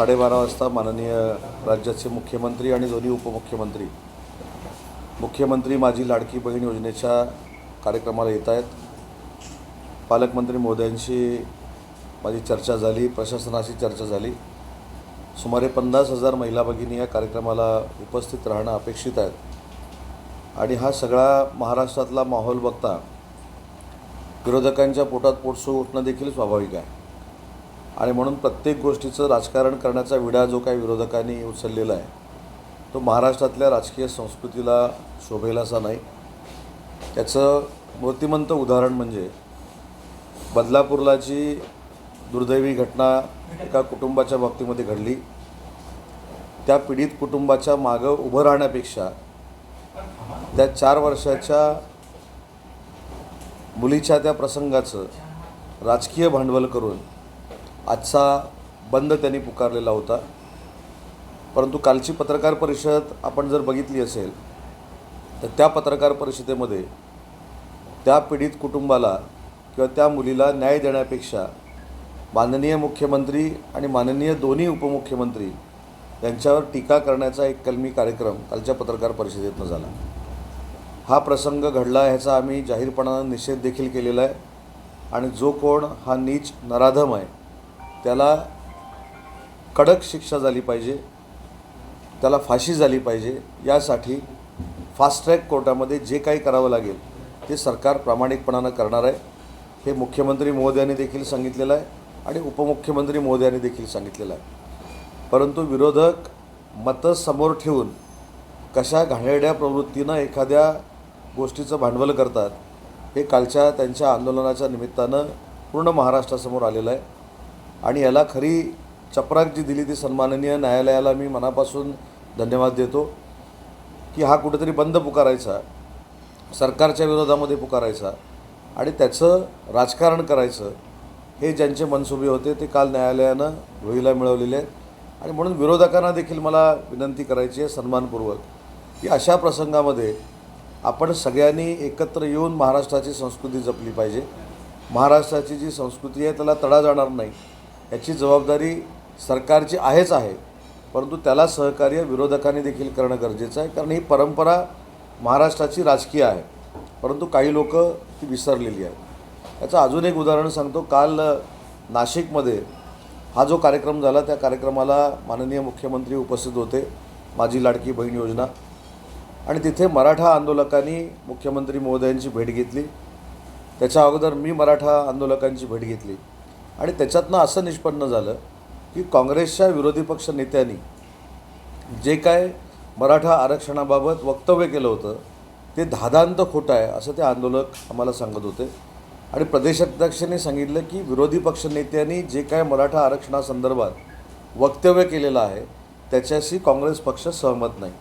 साडेबारा वाजता माननीय राज्याचे मुख्यमंत्री आणि दोन्ही उपमुख्यमंत्री मुख्यमंत्री माझी लाडकी बहीण योजनेच्या कार्यक्रमाला येत आहेत. पालकमंत्री मोदयांशी माझी चर्चा झाली प्रशासनाशी चर्चा झाली. सुमारे पन्नास हजार महिला भगिनी या कार्यक्रमाला उपस्थित राहणं अपेक्षित आहेत आणि हा सगळा महाराष्ट्रातला माहोल बघता विरोधकांच्या पोटात पोटसू उठणं देखील स्वाभाविक आहे. आणि म्हणून प्रत्येक गोष्टीचं राजकारण करण्याचा विडा जो काही विरोधकांनी उचललेला आहे तो महाराष्ट्रातल्या राजकीय संस्कृतीला शोभेल असा नाही. त्याचं मूर्तिमंत उदाहरण म्हणजे बदलापूरला जी दुर्दैवी घटना एका कुटुंबाच्या बाबतीमध्ये घडली त्या पीडित कुटुंबाच्या मागं उभं राहण्यापेक्षा त्या चार वर्षाच्या मुलीच्या त्या प्रसंगाचं राजकीय भांडवल करून आजचा बंद त्यांनी पुकारलेला होता. परंतु कालची पत्रकार परिषद आपण जर बघितली असेल तर त्या पत्रकार परिषदेमध्ये त्या पीडित कुटुंबाला किंवा त्या मुलीला न्याय देण्यापेक्षा माननीय मुख्यमंत्री आणि माननीय दोन्ही उपमुख्यमंत्री यांच्यावर टीका करण्याचा एक कलमी कार्यक्रम कालच्या पत्रकार परिषदेतनं झाला. हा प्रसंग घडला ह्याचा आम्ही जाहीरपणानं निषेध देखील केलेला आहे. आणि जो कोण हा नीच नराधम आहे त्याला कडक शिक्षा झाली पाहिजे त्याला फाशी झाली पाहिजे यासाठी फास्ट ट्रॅक कोर्टामध्ये जे काही करावं लागेल ते सरकार प्रामाणिकपणानं करणार आहे. हे मुख्यमंत्री महोदयांनी देखील सांगितलेलं आहे आणि उपमुख्यमंत्री महोदयांनी देखील सांगितलेलं आहे. परंतु विरोधक मतं समोर ठेवून कशा घाणेरड्या प्रवृत्तीनं एखाद्या गोष्टीचं भांडवल करतात हे कालच्या त्यांच्या आंदोलनाच्या निमित्तानं पूर्ण महाराष्ट्रासमोर आलेलं आहे. आणि याला खरी चपराक जी दिली ती सन्माननीय न्यायालयाला मी मनापासून धन्यवाद देतो की हा कुठेतरी बंद पुकारायचा सरकारच्या विरोधामध्ये पुकारायचा आणि त्याचं राजकारण करायचं हे ज्यांचे मनसुबे होते ते काल न्यायालयानं वहीला मिळवलेले आहेत. आणि म्हणून विरोधकांना देखील मला विनंती करायची आहे सन्मानपूर्वक की अशा प्रसंगामध्ये आपण सगळ्यांनी एकत्र येऊन महाराष्ट्राची संस्कृती जपली पाहिजे. महाराष्ट्राची जी संस्कृती आहे त्याला तडा जाणार नाही. याची जबाबदारी सरकारची आहेच आहे. परंतु त्याला सहकार्य विरोधकांनी देखील करणं गरजेचं आहे. कारण ही परंपरा महाराष्ट्राची राजकीय आहे. परंतु काही लोक ती विसरलेली आहेत. याचं अजून एक उदाहरण सांगतो. काल नाशिकमध्ये हा जो कार्यक्रम झाला त्या कार्यक्रमाला माननीय मुख्यमंत्री उपस्थित होते. माझी लाडकी बहीण योजना. आणि तिथे मराठा आंदोलकांनी मुख्यमंत्री महोदयांची भेट घेतली. त्याच्या अगोदर मी मराठा आंदोलकांची भेट घेतली. आणि त्याच्यातनं असं निष्पन्न झालं की काँग्रेसच्या विरोधी पक्ष नेत्यांनी जे काय मराठा आरक्षणाबाबत वक्तव्य केलं होतं ते धादांत खोटं आहे असं ते आंदोलक आम्हाला सांगत होते. आणि प्रदेशाध्यक्षांनी सांगितलं की विरोधी पक्ष नेत्यांनी जे काय मराठा आरक्षणासंदर्भात वक्तव्य केलेलं आहे त्याच्याशी काँग्रेस पक्ष सहमत नाही.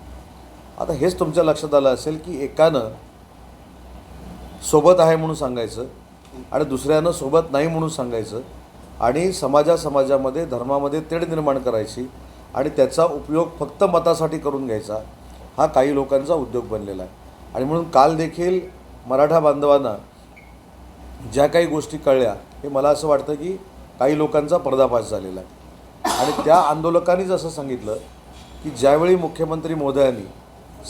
आता हेच तुमच्या लक्षात आलं असेल की एकानं सोबत आहे म्हणून सांगायचं आणि दुसऱ्यानं सोबत नाही म्हणून सांगायचं आणि समाजा समाजामध्ये धर्मामध्ये तेढ निर्माण करायची आणि त्याचा उपयोग फक्त मतासाठी करून घ्यायचा हा काही लोकांचा उद्योग बनलेला आहे. आणि म्हणून काल देखील मराठा बांधवांना ज्या काही गोष्टी कळल्या हे मला असं वाटतं की काही लोकांचा पर्दाफाश झालेला आहे. आणि त्या आंदोलकांनीच असं सांगितलं की ज्यावेळी मुख्यमंत्री मोदयांनी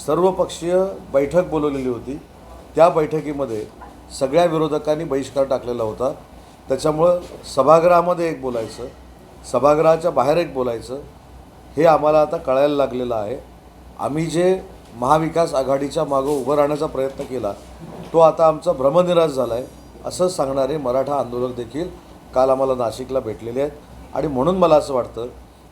सर्वपक्षीय बैठक बोलवलेली होती त्या बैठकीमध्ये सगळ्या विरोधकांनी बहिष्कार टाकलेला होता. त्याच्यामुळं सभागृहामध्ये एक बोलायचं सभागृहाच्या बाहेर एक बोलायचं हे आम्हाला आता कळायला लागलेलं आहे. आम्ही जे महाविकास आघाडीच्या मागं उभं राहण्याचा प्रयत्न केला तो आता आमचा भ्रमनिराश झाला आहे असं सांगणारे मराठा आंदोलक देखील काल आम्हाला नाशिकला भेटलेले आहेत. आणि म्हणून मला असं वाटतं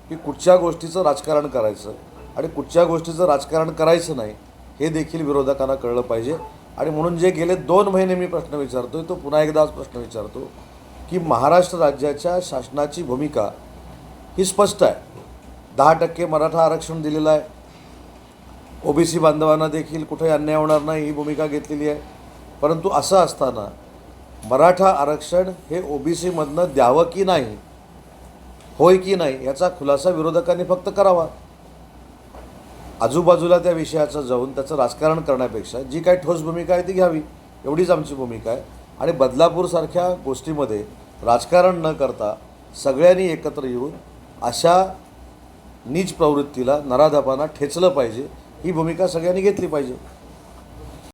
की कुठच्या गोष्टीचं राजकारण करायचं आणि कुठच्या गोष्टीचं राजकारण करायचं नाही हे देखील विरोधकांना कळलं पाहिजे. आणि म्हणून जे गेले दोन महिने मी प्रश्न विचारतो आहे तो पुन्हा एकदा आज प्रश्न विचारतो. की महाराष्ट्र राज्याच्या शासनाची भूमिका ही स्पष्ट आहे. दहा टक्के मराठा आरक्षण दिलेलं आहे. ओबीसी बांधवांना देखील कुठे अन्याय होणार नाही ही भूमिका घेतलेली आहे. परंतु असं असताना मराठा आरक्षण हे ओबीसीमधनं द्यावं की नाही होय की नाही याचा खुलासा विरोधकांनी फक्त करावा. आजूबाजूला त्या विषयाचं जाऊन त्याचं राजकारण करण्यापेक्षा जी काही ठोस भूमिका आहे ती घ्यावी. एवढीच आमची भूमिका आहे. आणि बदलापूरसारख्या गोष्टीमध्ये राजकारण न करता सगळ्यांनी एकत्र येऊन अशा नीच प्रवृत्तीला नराधापांना ठेचलं पाहिजे ही भूमिका सगळ्यांनी घेतली पाहिजे.